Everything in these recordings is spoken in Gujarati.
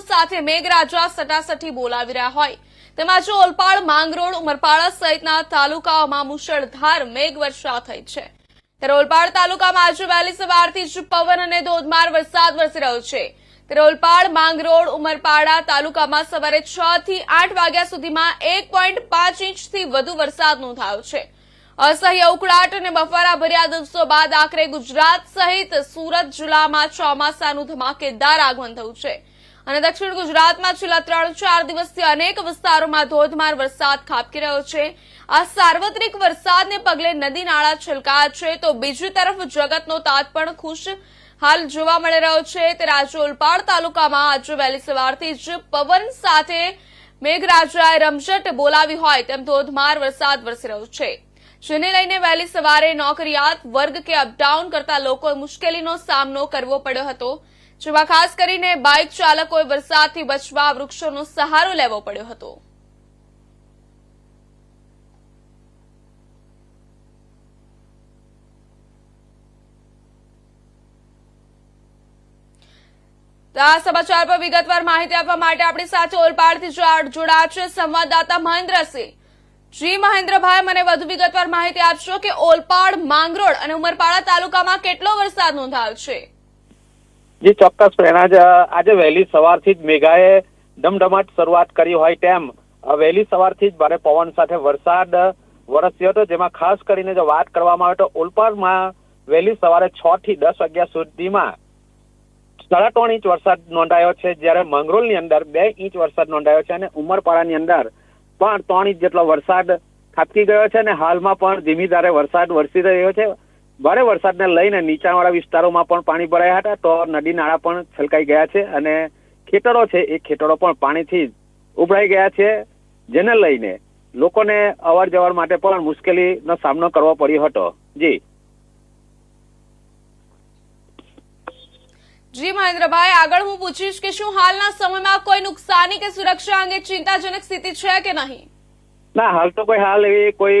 સાથે મેઘરાજા સટાસટી બોલાવી રહ્યા હોય. તેમાં જો ઓલપાડ, માંગરોળ, ઉમરપાડા સહિતના તાલુકાઓમાં મુશળધાર મેઘવર્ષા થઈ છે. ત્યારે ઓલપાડ તાલુકામાં આજે વહેલી સવારથી જ પવન અને ધોધમાર વરસાદ વરસી રહ્યો છે. ત્યારે ઓલપાડ, માંગરોળ, ઉમરપાડા તાલુકામાં સવારે છ થી આઠ વાગ્યા સુધીમાં એક પોઈન્ટ પાંચ ઇંચથી વધુ વરસાદ નોંધાયો છે. અસહ્ય ઉકળાટ અને બફારા ભર્યા દિવસો બાદ આખરે ગુજરાત સહિત સુરત જિલ્લામાં ચોમાસાનું ધમાકેદાર આગમન થયું છે. અને દક્ષિણ ગુજરાતમાં છેલ્લા ત્રણ ચાર દિવસથી અનેક વિસ્તારોમાં ધોધમાર વરસાદ ખાબકી રહ્યો છે. આ સાર્વત્રિક વરસાદને પગલે નદી નાળા છલકાયા છે તો બીજી તરફ જગતનો તાત પણ ખુશ હાલ જોવા મળી રહ્યો છે. ત્યારે આજે તાલુકામાં આજે વહેલી સવારથી જ પવન સાથે મેઘરાજાએ રમઝટ બોલાવી હોય તેમ ધોધમાર વરસાદ વરસી રહ્યો છે. જેને લઈને વહેલી સવારે નોકરિયાત વર્ગ કે અપડાઉન કરતા લોકોએ મુશ્કેલીનો સામનો કરવો પડ્યો હતો, જેમાં ખાસ કરીને બાઇક ચાલકોએ વરસાદથી બચવા વૃક્ષોનો સહારો લેવો પડ્યો હતો. આ સમાચાર પર વિગતવાર માહિતી આપવા માટે આપણી સાથે ઓલપાડથી જોડાયા છે, સંવાદદાતા મહેન્દ્રસિંહ જી મહેન્દ્રભાઈ, મને વધુ વિગતવાર માહિતી આપશો કે ઓલપાડ, માંગરોળ અને ઉમરપાડા તાલુકામાં કેટલો વરસાદ નોંધાયો છે? જે, ચોક્કસ પ્રેરણા આજે વહેલી સવારથી જ મેઘાએ ધમધમાટ શરૂઆત કરી હોય તેમ વહેલી સવારથી જ ભારે પવન સાથે વરસાદ વરસ્યો હતો, જેમાં ખાસ કરીને જો વાત કરવામાં આવે તો ઓલપાડમાં વહેલી સવારે છ થી દસ વાગ્યા સુધીમાં સાડા ત્રણ ઇંચ વરસાદ નોંધાયો છે, જ્યારે મંગરોલની અંદર બે ઇંચ વરસાદ નોંધાયો છે અને ઉમરપાડાની અંદર પણ ત્રણ ઇંચ જેટલો વરસાદ ખાબકી ગયો છે અને હાલમાં પણ ધીમી ધારે વરસાદ વરસી રહ્યો છે. ભારે વરસાદને લઈને નીચાણવાળા વિસ્તારોમાં પણ પાણી ભરાયા હતા તો નદી નાળા પણ છલકાઈ ગયા છે અને ખેતરો છે એ ખેતરો પણ પાણીથી ઉભરાઈ ગયા છે, જેને લઈને લોકોને અવર જવર માટે પણ મુશ્કેલીનો સામનો કરવો પડ્યો હતો. જી. જી મહેન્દ્રભાઈ, આગળ હું પૂછીશ કે શું હાલના સમયમાં કોઈ નુકસાની કે સુરક્ષા અંગે ચિંતાજનક સ્થિતિ છે કે નહીં? ના, હાલ તો કોઈ હાલ એવી કોઈ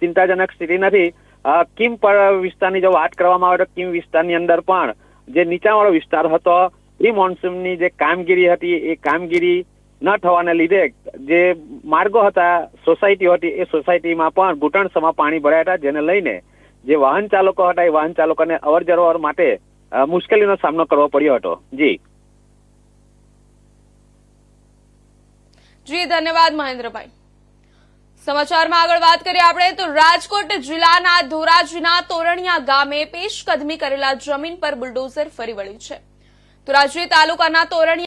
ચિંતાજનક સ્થિતિ નથી. કિમ વિસ્તારની જો વાત કરવામાં આવે તો કિમ વિસ્તારની અંદર પણ જે નીચાણવાળો વિસ્તાર હતો પ્રી મોન્સૂનની જે કામગીરી હતી, એ કામગીરી ન થવાને લીધે જે માર્ગો હતા, સોસાયટીઓ હતી, એ સોસાયટીમાં પણ ઘૂંટણસમાં પાણી ભરાયા હતા, જેને લઈને જે વાહન ચાલકો હતા, એ વાહન ચાલકોને અવર જવર માટે મુશ્કેલીનો સામનો કરવો પડ્યો હતો. જી. જી, ધન્યવાદ મહેન્દ્રભાઈ. સમાચારમાં આગળ વાત કરીએ આપણે, તો રાજકોટ જિલ્લાના ધોરાજીના તોરણિયા ગામે પેશકદમી કરેલા જમીન પર બુલડોઝર ફરી વળ્યું છે. તો રાજવી તાલુકાના તોરણિયા